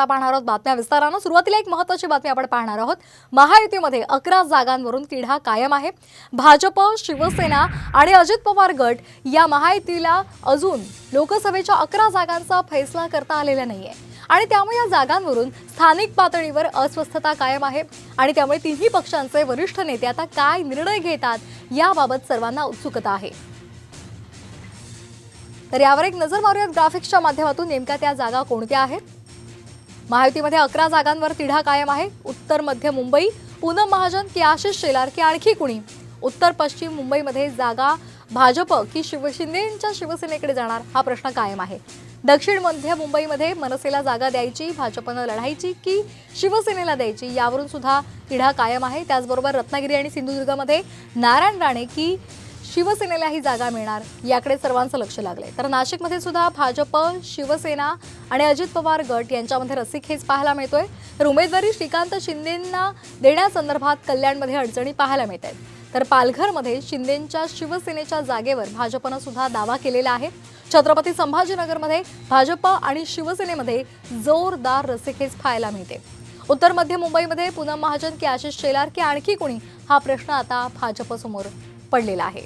आता पाहणार आहोत बातम्या विस्तारानं. सुरुवातीला एक महत्वाची बातमी आपण पाहणार आहोत. महायुतीमध्ये अकरा जागांवरून तिढा कायम आहे. भाजप शिवसेना आणि अजित पवार गट या महायुतीला अजून लोकसभेच्या अकरा जागांचा फैसला करता आलेला नाही आहे आणि त्यामुळे या जागांवरून स्थानिक पातळीवर अस्वस्थता कायम आहे. आणि त्यामुळे तिन्ही पक्षांचे वरिष्ठ नेते आता काय निर्णय घेतात याबाबत सर्वांना उत्सुकता आहे. तर यावर एक नजर मारूयात. ग्राफिक्सच्या माध्यमातून नेमक्या त्या जागा कोणत्या आहेत? महायुतीमध्ये अकरा जागांवर तिढा कायम आहे. उत्तर मध्य मुंबई पूनम महाजन की आशिष शेलार की आणखी कुणी? उत्तर पश्चिम मुंबईमध्ये जागा भाजप की शिवशिंदेच्या शिवसेनेकडे जाणार हा प्रश्न कायम आहे. दक्षिण मध्य मुंबईमध्ये मनसेला जागा द्यायची भाजपनं लढायची की शिवसेनेला द्यायची यावरून सुद्धा तिढा कायम आहे. त्याचबरोबर रत्नागिरी आणि सिंधुदुर्गमध्ये नारायण राणे की शिवसेनेला ही जागा मिळणार याकडे सर्वांचं लक्ष लागलंय. तर नाशिकमध्ये सुद्धा भाजप शिवसेना आणि अजित पवार गट यांच्यामध्ये रस्सीखेच पाहायला मिळतोय. तर उमेदवारी श्रीकांत शिंदेंना देण्यासंदर्भात कल्याणमध्ये अडचणी पाहायला मिळत आहेत तर पालघरमध्ये शिंदेंच्या शिवसेनेच्या जागेवर भाजपनं सुद्धा दावा केलेला आहे. छत्रपती संभाजीनगरमध्ये भाजप आणि शिवसेनेमध्ये जोरदार रस्सीखेच पाहायला मिळते. उत्तर मध्य मुंबईमध्ये पूनम महाजन की आशिष शेलार की आणखी कोणी? हा प्रश्न आता भाजपसमोर पडलेला आहे.